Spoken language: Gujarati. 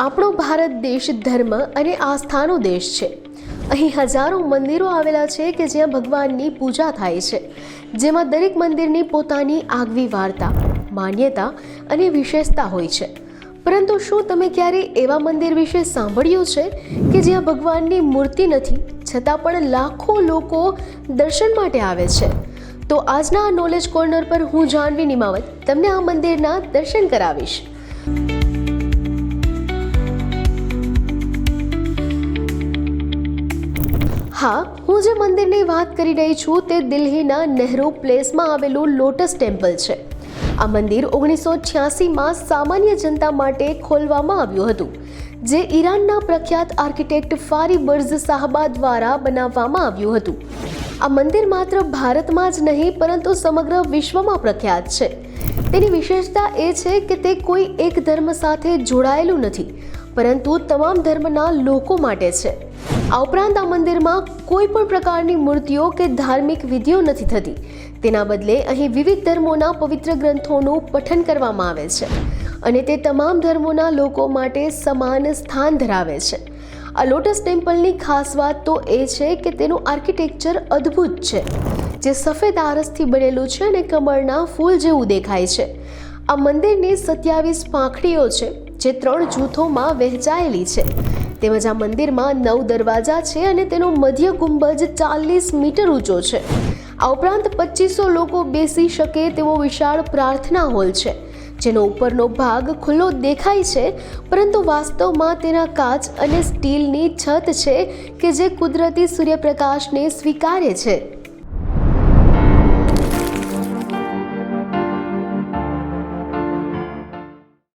આપણો ભારત દેશ ધર્મ અને આસ્થાનો દેશ છે. અહીં હજારો મંદિરો આવેલા છે કે જ્યાં ભગવાનની પૂજા થાય છે. જેમાં દરેક મંદિરની પોતાની આગવી વાર્તા, માન્યતા અને વિશેષતા હોય છે. પરંતુ શું તમે ક્યારે એવા મંદિર વિશે સાંભળ્યું છે કે જ્યાં ભગવાનની મૂર્તિ નથી, છતાં પણ લાખો લોકો દર્શન માટે આવે છે? તો આજના નોલેજ કોર્નર પર હું જાનવી નિમાવત તમને આ મંદિરના દર્શન કરાવીશ. હા, હું જે મંદિરની વાત કરી રહી છું તે દિલ્હીના નહેરુ પ્લેસમાં આવેલું લોટસ ટેમ્પલ છે. આ મંદિર ઓગણીસો છ્યાસીમાં સામાન્ય જનતા માટે ખોલવામાં આવ્યું હતું, જે ઈરાનના પ્રખ્યાત આર્કિટેક્ટ ફારીબર્ઝ સાહબા દ્વારા બનાવવામાં આવ્યું હતું. આ મંદિર માત્ર ભારતમાં જ નહીં, પરંતુ સમગ્ર વિશ્વમાં પ્રખ્યાત છે. તેની વિશેષતા એ છે કે તે કોઈ એક ધર્મ સાથે જોડાયેલું નથી, પરંતુ તમામ ધર્મના લોકો માટે છે. આ ઉપરાંત આ મંદિરમાં કોઈ પણ પ્રકારની મૂર્તિઓ કે ધાર્મિક વિધિઓ નથી થતી. તેના બદલે અહીં વિવિધ ધર્મોના પવિત્ર ગ્રંથોનું પઠન કરવામાં આવે છે અને તે તમામ ધર્મોના લોકો માટે સમાન સ્થાન ધરાવે છે. આ લોટસ ટેમ્પલની ખાસ વાત તો એ છે કે તેનું આર્કિટેક્ચર અદ્ભુત છે. જે સફેદ આરસથી બનેલું છે અને કમળના ફૂલ જેવું દેખાય છે. આ મંદિરની સત્યાવીસ પાંખડીઓ છે, જે ત્રણ જૂથોમાં વહેંચાયેલી છે. તેમજ આ મંદિરમાં નવ દરવાજા છે અને તેનો મધ્ય ગુંબજ ચાલીસ મીટર ઊંચો છે. આ ઉપરાંત પચીસો લોકો બેસી શકે તેવો વિશાળ પ્રાર્થના હોલ છે, જેનો ઉપરનો ભાગ ખુલ્લો દેખાય છે, પરંતુ વાસ્તવમાં તેના કાચ અને સ્ટીલની છત છે કે જે કુદરતી સૂર્યપ્રકાશને સ્વીકારે છે.